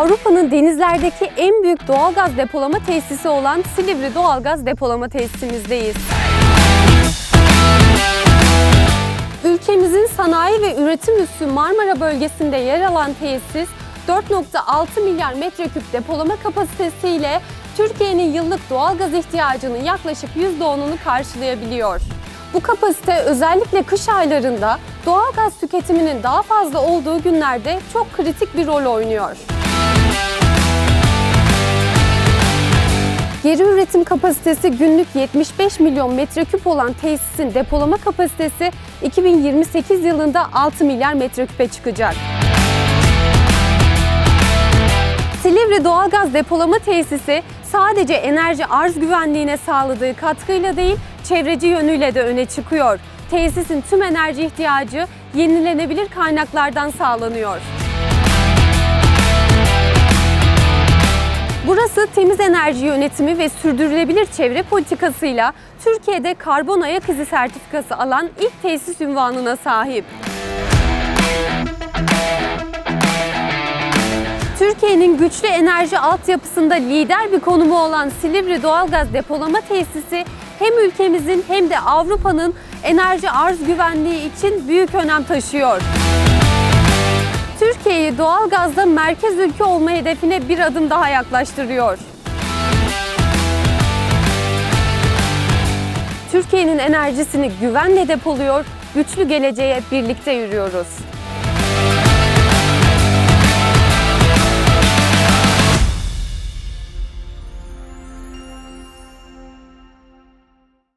Avrupa'nın denizlerdeki en büyük doğalgaz depolama tesisi olan Silivri Doğalgaz Depolama Tesisimizdeyiz. Ülkemizin sanayi ve üretim üssü Marmara bölgesinde yer alan tesis 4.6 milyar metreküp depolama kapasitesiyle Türkiye'nin yıllık doğalgaz ihtiyacının yaklaşık %10'unu karşılayabiliyor. Bu kapasite özellikle kış aylarında doğalgaz tüketiminin daha fazla olduğu günlerde çok kritik bir rol oynuyor. Geri üretim kapasitesi günlük 75 milyon metreküp olan tesisin depolama kapasitesi 2028 yılında 6 milyar metreküpe çıkacak. Silivri Doğalgaz Depolama Tesisi sadece enerji arz güvenliğine sağladığı katkıyla değil, çevreci yönüyle de öne çıkıyor. Tesisin tüm enerji ihtiyacı yenilenebilir kaynaklardan sağlanıyor. Burası temiz enerji yönetimi ve sürdürülebilir çevre politikasıyla Türkiye'de karbon ayak izi sertifikası alan ilk tesis ünvanına sahip. Türkiye'nin güçlü enerji altyapısında lider bir konumu olan Silivri Doğalgaz Depolama Tesisi hem ülkemizin hem de Avrupa'nın enerji arz güvenliği için büyük önem taşıyor. Türkiye'yi doğalgazda merkez ülke olma hedefine bir adım daha yaklaştırıyor. Türkiye'nin enerjisini güvenle depoluyor, güçlü geleceğe birlikte yürüyoruz.